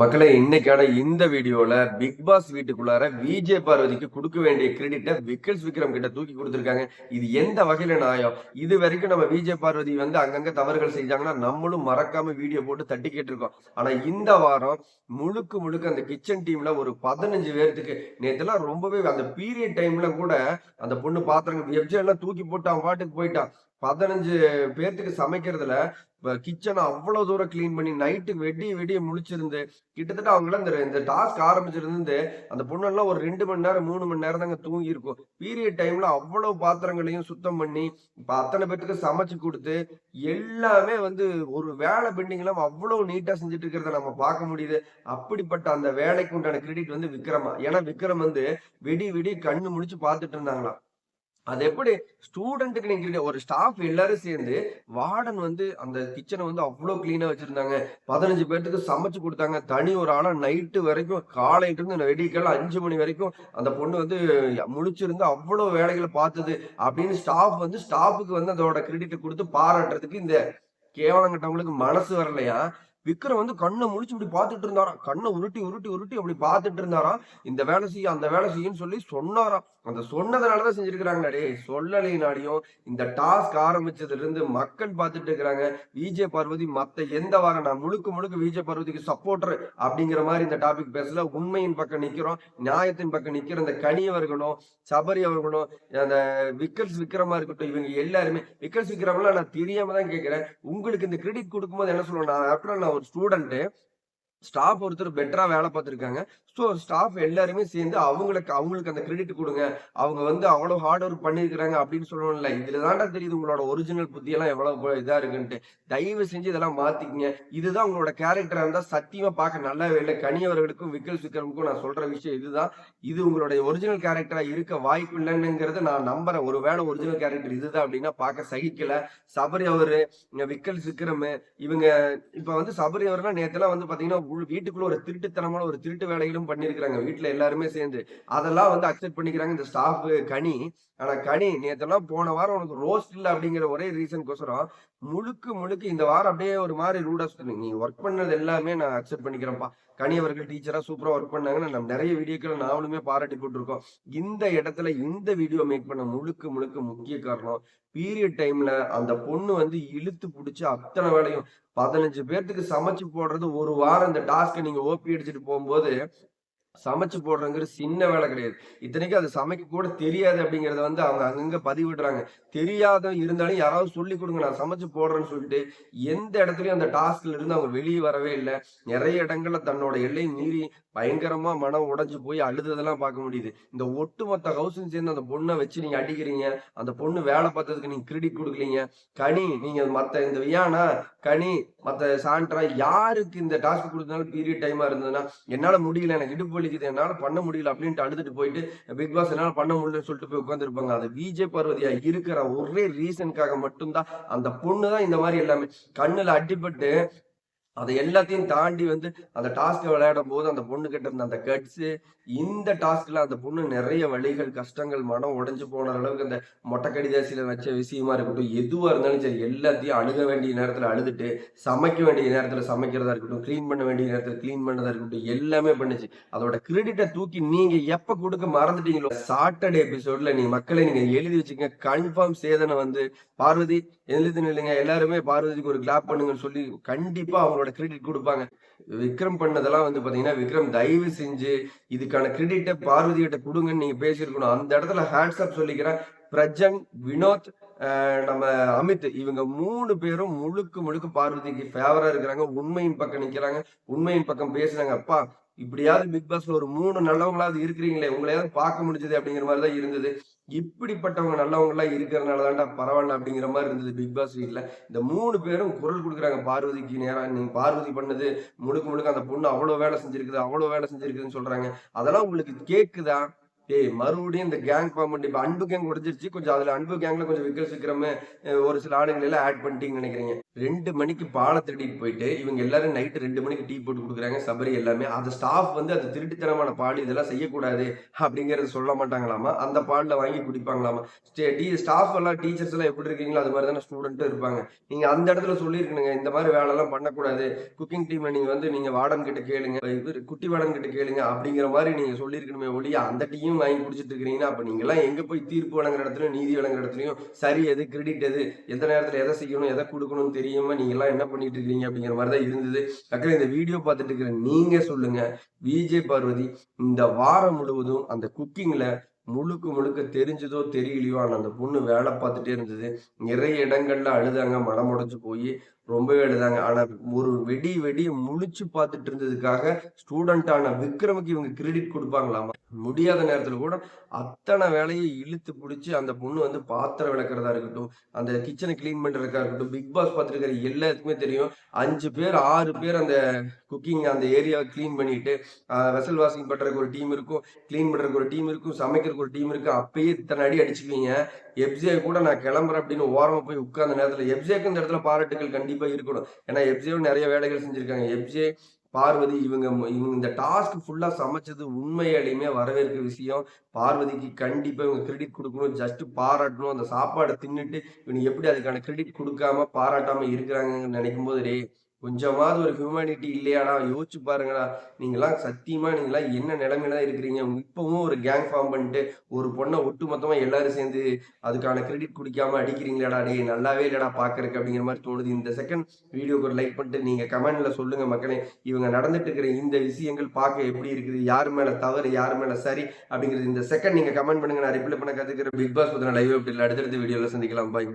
மக்களை இன்னைக்கான இந்த வீடியோல பிக் பாஸ் வீட்டுக்குள்ளார விஜய் பார்வதிக்கு கொடுக்க வேண்டிய கிரெடிட்டை விக்கல்ஸ் விக்ரம் கிட்ட தூக்கி கொடுத்துருக்காங்க. இது எந்த வகையில நியாயம்? இது வரைக்கும் நம்ம விஜய் பார்வதி வந்து அங்கங்க தவறுகள் செஞ்சாங்கன்னா நம்மளும் மறக்காம வீடியோ போட்டு தட்டி கேட்டிருக்கோம். ஆனா இந்த வாரம் முழுக்க முழுக்க அந்த கிச்சன் டீம்ல ஒரு பதினஞ்சு பேர்த்துக்கு நேற்றுலாம் ரொம்பவே அந்த பீரியட் டைம்ல கூட அந்த பொண்ணு பாத்திரங்க எப்ஜே எல்லாம் தூக்கி போட்டு அவன் பாட்டுக்கு போயிட்டான் பதினஞ்சு பேர்த்துக்கு சமைக்கிறதுல கிச்சனை அவ்வளவு தூரம் க்ளீன் பண்ணி நைட்டு வெடி வெடியை முழிச்சிருந்து கிட்டத்தட்ட அவங்கள இந்த இந்த டாஸ்க் ஆரம்பிச்சிருந்து அந்த பொண்ணெல்லாம் ஒரு ரெண்டு மணி நேரம் மூணு மணி நேரம் தாங்க தூங்கி இருக்கும் பீரியட் டைம்ல அவ்வளவு பாத்திரங்களையும் சுத்தம் பண்ணி அத்தனை பேர்த்துக்கு சமைச்சு கொடுத்து எல்லாமே வந்து ஒரு வேலை பெண்டிங் எல்லாம் அவ்வளவு நீட்டா செஞ்சுட்டு இருக்கிறத நம்ம பார்க்க முடியுது. அப்படிப்பட்ட அந்த வேலைக்கு உண்டான கிரெடிட் வந்து விக்ரமா. ஏன்னா விக்ரம் வந்து வெடி வெடி கண்ணு முடிச்சு பார்த்துட்டு இருந்தாங்களாம். அது எப்படி? ஸ்டூடெண்ட்டுக்கு நீங்க ஒரு ஸ்டாஃப் எல்லாரும் சேர்ந்து வார்டன் வந்து அந்த கிச்சனை வந்து அவ்வளோ கிளீனா வச்சிருந்தாங்க. பதினஞ்சு பேர்த்துக்கு சமைச்சு கொடுத்தாங்க. தனி ஒரு ஆளா நைட்டு வரைக்கும் காலையில இருந்து வெடிக்கல அஞ்சு மணி வரைக்கும் அந்த பொண்ணு வந்து முழிச்சிருந்து அவ்வளோ வேலைகளை பார்த்தது அப்படின்னு ஸ்டாஃப் வந்து ஸ்டாஃபுக்கு வந்து அதோட கிரெடிட் கொடுத்து பாராட்டுறதுக்கு இந்த கேவலங்கட்டவங்களுக்கு மனசு வரலையா? விக்ரம் வந்து கண்ணை முழிச்சு இப்படி பார்த்துட்டு இருந்தாராம். கண்ணை உருட்டி உருட்டி உருட்டி அப்படி பார்த்துட்டு இருந்தாராம். இந்த வேலை செய்ய அந்த வேலை செய்யுன்னு சொல்லி சொன்னாராம். அந்த சொன்னதுனாலதான் செஞ்சிருக்கிறாங்க டே சொல்லலை நாடியும். இந்த டாஸ்க் ஆரம்பிச்சதுல இருந்து மக்கள் பார்த்துட்டு இருக்கிறாங்க. விஜய் பார்வதி மத்த எந்த வாரம் நான் முழுக்க முழுக்க விஜய் பார்வதிக்கு சப்போர்டர் அப்படிங்கிற மாதிரி இந்த டாபிக் பேசல. உண்மையின் பக்கம் நிக்கிறோம். நியாயத்தின் பக்கம் நிக்கிற இந்த கனி அவர்களும் சபரி அவர்களும் அந்த விக்கல்ஸ் விக்ரமா இருக்கட்டும் இவங்க எல்லாருமே. விக்கல்ஸ் விக்ரம்லாம் நான் தெரியாம தான் கேட்கிறேன் உங்களுக்கு இந்த கிரெடிட் கொடுக்கும்போது என்ன சொல்லணும்? நான் ஆஃப்டர் நான் ஒரு ஸ்டூடெண்ட் ஸ்டாஃப் ஒருத்தர் பெட்டரா வேலை பார்த்துருக்காங்க. ஸோ ஸ்டாஃப் எல்லாருமே சேர்ந்து அவங்களுக்கு அவங்களுக்கு அந்த கிரெடிட் கொடுங்க. அவங்க வந்து அவ்வளவு ஹார்ட் ஒர்க் பண்ணியிருக்கிறாங்க அப்படின்னு சொல்லணும்ல. இதில் தாண்டா தெரியுது உங்களோட ஒரிஜினல் புத்தியெல்லாம் எவ்வளவு இதா இருக்குன்ட்டு. தயவு செஞ்சு இதெல்லாம் மாற்றிக்கிங்க இதுதான் உங்களோட கேரக்டராக இருந்தால் சத்தியமா பார்க்க நல்லாவே இல்லை. கனியவர்களுக்கும் விக்கல் விக்ரமுக்கும் நான் சொல்ற விஷயம் இதுதான். இது உங்களுடைய ஒரிஜினல் கேரக்டரா இருக்க வாய்ப்பு இல்லைன்னுங்கிறத நான் நம்புறேன். ஒருவேளை ஒரிஜினல் கேரக்டர் இதுதான் அப்படின்னா பார்க்க சகிக்கலை. சபரி அவரு விக்கல் விக்ரம் இவங்க இப்போ வந்து சபரி அவர்லாம் நேற்றுலாம் வந்து பாத்தீங்கன்னா வீட்டுக்குள்ள ஒரு திருட்டுத்தனமான ஒரு திருட்டு வேலைகளும் பண்ணிருக்கிறாங்க வீட்டுல எல்லாருமே சேர்ந்து. அதெல்லாம் வந்து அக்செப்ட் பண்ணிக்கிறாங்க. இந்த ஸ்டாஃப் கனி. ஆனா கனி நேத்தெல்லாம் போன வாரம் உனக்கு ரோஸ்ட் இல்ல அப்படிங்கிற ஒரே ரீசன்கோசரம் முழுக்க முழுக்க இந்த வாரம் அப்படியே ஒரு மாதிரி ரூடா சொல்லுங்க நீ ஒர்க் பண்ணது எல்லாமே நான் அக்செப்ட் பண்ணிக்கிறேன்ப்பா. கனி அவர்கள் டீச்சரா சூப்பரா ஒர்க் பண்ணாங்கன்னா நம்ம நிறைய வீடியோக்களை நாமளுமே பாராட்டி போட்டிருக்கோம். இந்த இடத்துல இந்த வீடியோ மேக் பண்ண முழுக்க முழுக்க முக்கிய காரணம் பீரியட் டைம்ல அந்த பொண்ணு வந்து இழுத்து பிடிச்சி அத்தனை வேலையும் பதினஞ்சு பேர்த்துக்கு சமைச்சு போடுறது ஒரு வாரம் இந்த டாஸ்க்கை நீங்க ஓபி அடிச்சுட்டு போகும்போது சமைச்சு போடுறங்கிறது சின்ன வேலை கிடையாது. இத்தனைக்கும் அது சமைக்க கூட தெரியாது அப்படிங்கறத வந்து அவங்க அங்கங்க பதிவிடுறாங்க. தெரியாத இருந்தாலும் யாராவது சொல்லி கொடுங்க நான் சமைச்சு போடுறேன்னு சொல்லிட்டு எந்த இடத்துலயும் அந்த டாஸ்க்ல இருந்து அவங்க வெளியே வரவே இல்லை. நிறைய இடங்கள்ல தன்னோட எல்லை மீறி பயங்கரமா மனம் உடைஞ்சு போய் அழுததெல்லாம் பார்க்க முடியுது. இந்த ஒட்டுமொத்த ஹவுஸும் சேர்ந்து அந்த பொண்ணை வச்சு நீங்க அடிக்கிறீங்க. அந்த பொண்ணு வேலை பார்த்ததுக்கு நீங்க கிரெடிட் கொடுக்கலீங்க. கனி நீங்க மத்த இந்த வியானா கனி மத்த சாண்ட்ரா யாருக்கு இந்த டாஸ்க் கொடுத்தனாலும் பீரியட் டைமா இருந்ததுன்னா என்னால முடியல எனக்கு இடுப்பு வலிக்குது என்னால பண்ண முடியல அப்படின்ட்டு அழுதுட்டு போயிட்டு பிக் பாஸ் என்னால பண்ண முடியலன்னு சொல்லிட்டு போய் உட்காந்துருப்பாங்க அது விஜய் பார்வதியா இருக்கிற ஒரே ரீசனுக்காக மட்டும்தான் அந்த பொண்ணு தான் இந்த மாதிரி எல்லாமே. கண்ணுல அடிபட்டு அதை எல்லாத்தையும் தாண்டி வந்து அந்த டாஸ்க் விளையாடும் போது அந்த பொண்ணு கிட்ட இருந்த அந்த கட்ஸு இந்த டாஸ்க்ல அந்த பொண்ணு நிறைய வழிகள் கஷ்டங்கள் மனம் உடைஞ்சு போன அளவுக்கு அந்த மொட்டை கடிதாசியில வச்ச விஷயமா இருக்கட்டும் எதுவா இருந்தாலும் சரி எல்லாத்தையும் அழுக வேண்டிய நேரத்துல அழுதுட்டு சமைக்க வேண்டிய நேரத்துல சமைக்கிறதா இருக்கட்டும் க்ளீன் பண்ண வேண்டிய நேரத்துல க்ளீன் பண்ணதா இருக்கட்டும் எல்லாமே பண்ணுச்சு. அதோட கிரெடிட்டை தூக்கி நீங்க எப்ப கொடுக்க மறந்துட்டீங்களோ சாட்டர்டே எபிசோட்ல நீங்க மக்களை நீங்க எழுதி வச்சுங்க கன்ஃபார்ம் சேதனை வந்து பார்வதி எழுதி இல்லைங்க எல்லாருமே பார்வதிக்கு ஒரு கிளாப் பண்ணுங்கன்னு சொல்லி கண்டிப்பா அவங்களோட கிரெடிட் கொடுப்பாங்க. விக்ரம் பண்ணதெல்லாம் வந்து பாத்தீங்கன்னா விக்ரம் தயவு செஞ்சு இதுக்கான கிரெடிட்டை பார்வதி கிட்ட கொடுங்கன்னு நீங்க பேசியிருக்கணும். அந்த இடத்துல ஹேண்ட்ஸ்அப் சொல்லிக்கிறேன். பிரஜன் வினோத் நம்ம அமித் இவங்க மூணு பேரும் முழுக்க முழுக்க பார்வதிக்கு ஃபேவரா இருக்கிறாங்க. உண்மையின் பக்கம் நிக்கிறாங்க. உண்மையின் பக்கம் பேசுறாங்க. அப்பா இப்படியாவது பிக் பாஸ்ல ஒரு மூணு நல்லவங்களாவது இருக்கிறீங்களே உங்களையாவது பார்க்க முடிஞ்சது அப்படிங்கிற மாதிரி தான் இருந்தது. இப்படிப்பட்டவங்க நல்லவங்க எல்லாம் தான்டா பரவாயில்ல அப்படிங்கிற மாதிரி இருந்தது பிக் பாஸ் வீட்ல. இந்த மூணு பேரும் குரல் கொடுக்குறாங்க பார்வதிக்கு நேரம் நீங்க பார்வதி பண்ணது முழுக்க முழுக்க அந்த பொண்ணு அவ்வளவு வேலை செஞ்சிருக்குது அவ்வளவு வேலை செஞ்சிருக்குதுன்னு சொல்றாங்க. அதெல்லாம் உங்களுக்கு கேக்குதா? ஏய் மறுபடியும் இந்த கேங் ஃபார்ம் பண்ணி இப்போ அன்பு கேங் உடஞ்சிருச்சு. கொஞ்சம் அதில் அன்பு கேங்கில் கொஞ்சம் விக்கல் சிக்கிறமே ஒரு சில ஆடுகள் எல்லாம் ஆட் பண்ணிட்டீங்கன்னு நினைக்கிறீங்க. ரெண்டு மணிக்கு பாலை திருடிட்டு போயிட்டு இவங்க எல்லாரும் நைட்டு ரெண்டு மணிக்கு டீ போட்டு கொடுக்குறாங்க சபரி எல்லாமே. அந்த ஸ்டாஃப் வந்து அது திருட்டுத்தனமான பால் இதெல்லாம் செய்யக்கூடாது அப்படிங்கிறத சொல்ல மாட்டாங்களாமா? அந்த பாலில் வாங்கி குடிப்பாங்களாமா? டீ ஸ்டாஃப் எல்லாம் டீச்சர்ஸ் எல்லாம் எப்படி இருக்கீங்களோ அது மாதிரி தானே ஸ்டூடெண்ட்டும் இருப்பாங்க. நீங்கள் அந்த இடத்துல சொல்லியிருக்கணுங்க இந்த மாதிரி வேலைலாம் பண்ணக்கூடாது. குக்கிங் டீம்ல நீங்கள் வந்து நீங்கள் வார்டன் கிட்ட கேளுங்க குட்டி வார்டன் கிட்ட கேளுங்க அப்படிங்கிற மாதிரி நீங்கள் சொல்லியிருக்கணுமே ஒழிய அந்த டீயும் வாங்கி குடிச்சிட்டு இருக்கிறீங்கன்னா அப்போ நீங்களாம் எங்கே போய் தீர்ப்பு வழங்குற இடத்துலையும் நீதி வழங்குற இடத்துலையும் சரி எது கிரெடிட் எது எந்த நேரத்தில் எதை செய்யணும் எதை கொடுக்கணும்னு தெரியும் நீங்க எல்லாம் என்ன பண்ணிட்டு இருக்கீங்க அப்படிங்கிற மாதிரி தான் இருந்தது. அக்கா இந்த வீடியோ பார்த்துட்டு இருக்கிற நீங்க சொல்லுங்க. விஜய் பார்வதி இந்த வாரம் முழுவதும் அந்த குக்கிங்ல முழுக்க முழுக்க தெரிஞ்சதோ தெரியலையோ ஆனால் அந்த பொண்ணு வேலை பார்த்துட்டே இருந்தது. நிறைய இடங்கள்ல அழுதாங்க மனம் உடைஞ்சு போய் ரொம்பவே எழுதாங்க ஆனா ஒரு வெடி வெடிய முழிச்சு பார்த்துட்டு இருந்ததுக்காக ஸ்டூடெண்டான விக்ரமுக்கு இவங்க கிரெடிட் கொடுப்பாங்களாமா? முடியாத நேரத்துல கூட அத்தனை வேலையை இழுத்து பிடிச்சி அந்த பொண்ணு வந்து பாத்திரம் விளக்குறதா இருக்கட்டும் அந்த கிச்சனை கிளீன் பண்றதுக்கா இருக்கட்டும் பிக் பாஸ் பார்த்துருக்கிற எல்லாத்துக்குமே தெரியும். அஞ்சு பேர் ஆறு பேர் அந்த குக்கிங் அந்த ஏரியாவை க்ளீன் பண்ணிட்டு வெசல் வாஷிங் பண்றதுக்கு ஒரு டீம் இருக்கும் க்ளீன் பண்றதுக்கு ஒரு டீம் இருக்கும் சமைக்கிறதுக்கு ஒரு டீம் இருக்கும். அப்பயே இத்தனை அடி அடிச்சுக்குவீங்க. எப்ஜே கூட நான் கிளம்புறேன் அப்படின்னு ஓரமா போய் உட்கார்ந்த நேரத்துல எப்ஜேக்கு இந்த இடத்துல பாராட்டுகள் கண்டிப்பா இருக்கணும். ஏன்னா எப்ஜேவும் நிறைய வேலைகள் செஞ்சுருக்காங்க. எப்ஜே பார்வதி இவங்க இவங்க இந்த டாஸ்க் ஃபுல்லா சமைச்சது உண்மையாலையுமே வரவேற்க விஷயம். பார்வதிக்கு கண்டிப்பாக இவங்க கிரெடிட் கொடுக்கணும். ஜஸ்ட் பாராட்டணும். அந்த சாப்பாடை தின்னுட்டு இவங்க எப்படி அதுக்கான கிரெடிட் கொடுக்காம பாராட்டாம இருக்கிறாங்கன்னு நினைக்கும் போது டேய் கொஞ்சமாவது ஒரு ஹியூமனிட்டி இல்லையாடா? யோசிச்சு பாருங்கடா. நீங்களாம் சத்தியமா நீங்களாம் என்ன நிலைமையில தான் இருக்கிறீங்க? இப்பவும் ஒரு கேங் ஃபார்ம் பண்ணிட்டு ஒரு பொண்ணை ஒட்டு மொத்தமா எல்லாரும் சேர்ந்து அதுக்கான கிரெடிட் குடிக்காம அடிக்கிறீங்களாடா. டே நல்லாவே இல்லடா பாக்குறதுக்கு அப்படிங்கிற மாதிரி தோணுது. இந்த செகண்ட் வீடியோக்கு ஒரு லைக் பண்ணிட்டு நீங்க கமெண்ட்ல சொல்லுங்க மக்களே. இவங்க நடந்துட்டு இருக்கிற இந்த விஷயங்கள் பார்க்க எப்படி இருக்குது? யார் மேல தவறு யார் மேல சரி அப்படிங்கிறது இந்த செகண்ட் நீங்க கமெண்ட் பண்ணுங்க. நான் ரிப்ளை பண்ண கத்துக்கிற பிக் பாஸ் பத்தின லைவ் அப்படி இல்லை அடுத்தடுத்த வீடியோல சந்திக்கலாம். பாய்